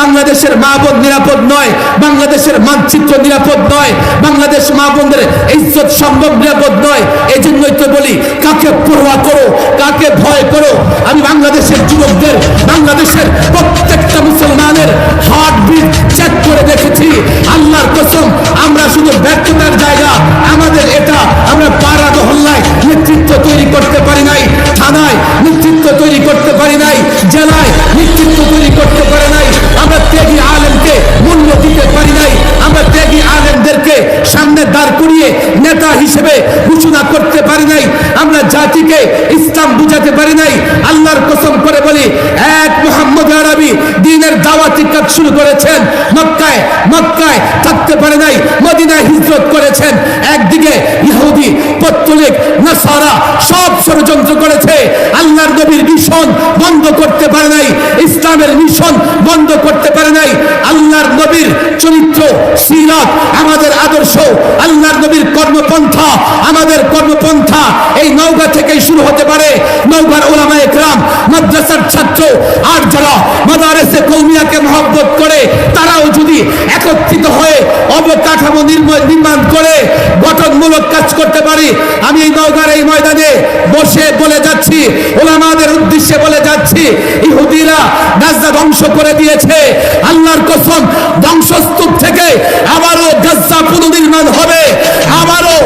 বাংলাদেশের মা বোন নিরাপদ নয়, বাংলাদেশের মানচিত্র নিরাপদ নয়, বাংলাদেশ মা বোনদের ইজ্জত সম্ভব নিরাপদ নয় এই জন্যই তো বলি, কাকে পড়ুয়া করো, কাকে ভয় করো? আমি বাংলাদেশের যুবকদের, বাংলাদেশের প্রত্যেকটা মুসলমানের হার্ট বিট চেক করে দেখেছি। আল্লাহর কসম, আমরা শুধু ঘোষণা করতে পারি নাই। আমরা জাতিকে ইসলাম বুঝাতে পারি নাই। আল্লাহর কসম করে বলি, এক মোহাম্মদ আরবি দিনের দাওয়াতি কাজ শুরু করেছেন, মক্কায় মক্কায় থাকতে পারে নাই, মদিনায় হিজরত করেছেন। একদিকে ইহুদি, পত্তলিক, নাসারা, সব ষড়যন্ত্র করেছে। আল্লাহর নবীর মিশন বন্ধ করতে পারে নাই, ইসলামের মিশন বন্ধ করতে পারে নাই। আল্লাহর নবীর চরিত্র, সিরাত, আমাদের আদর্শ। আল্লাহর নবীর কর্মপন্থা মাদারেসে কৌমিয়াকে মহব্বত করে, তারাও যদি একত্রিত হয়ে অবকাঠামো নির্মাণ করে, গঠনমূলক কাজ করতে পারি, আমি এই নৌকার এই ময়দানে বসে বলে যাচ্ছি, ওলামাদের উদ্দেশ্যে বলে যাচ্ছি, ইহুদিরা গাজা ধ্বংস করে দিয়েছে, আল্লাহর কসম ধ্বংসস্তূপ থেকে আবারও গাজা পুনর্নির্মাণ হবে, আবারও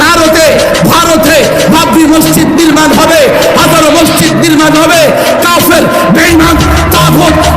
ভারতে ভারতে বাবরি মসজিদ নির্মাণ হবে, হাজারো মসজিদ নির্মাণ হবে Lord.